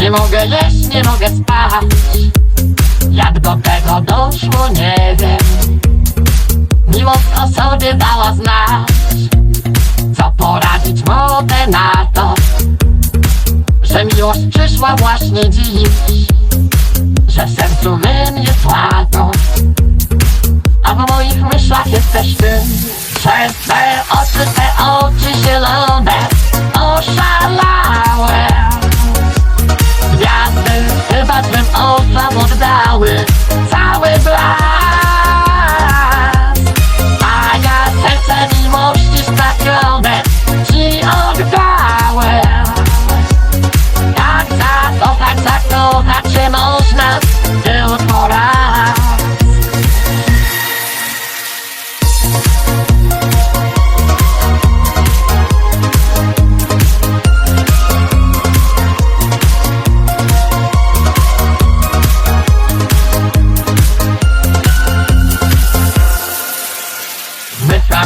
Nie mogę jeść, nie mogę spać. Jak do tego doszło, nie wiem. Miłość o sobie dała znać Co poradzić mogę na to Że miłość przyszła właśnie dziś Że w sercu mnie słabo A w moich myślach jesteś ty. Przez te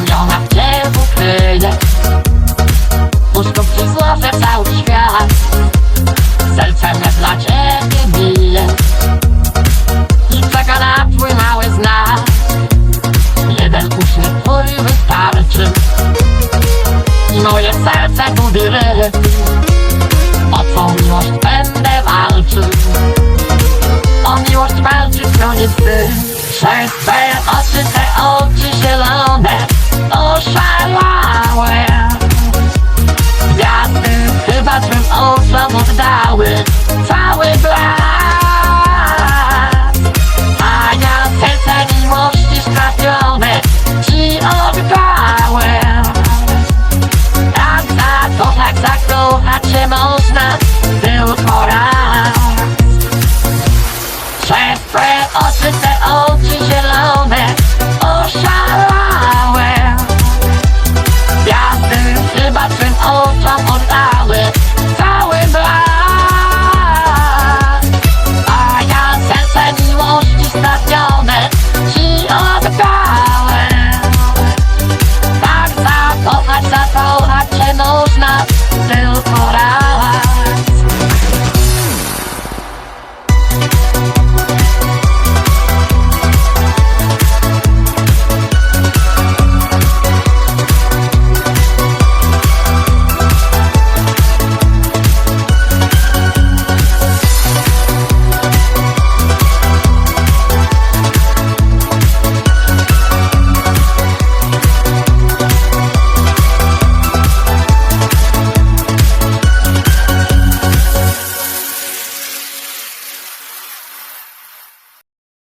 ramiona cię ukryje stóp ci złożę cały świat. Serce me dla ciebie bije. I czeka na twój mały znak. Jeden uśmiech twój wystarczy. I moje serce gubi ryb O twą miłość będę walczył? O miłość walczyć to nie wstyd Przez te oczy, te oczy można Tylko raz przez oczy, te oczy zielone Oszalałe Gwiazdy chyba twym oczom oddały Cały blask A ja serce miłości stracione Ci oddałem. Tak zakochać, zakochać się można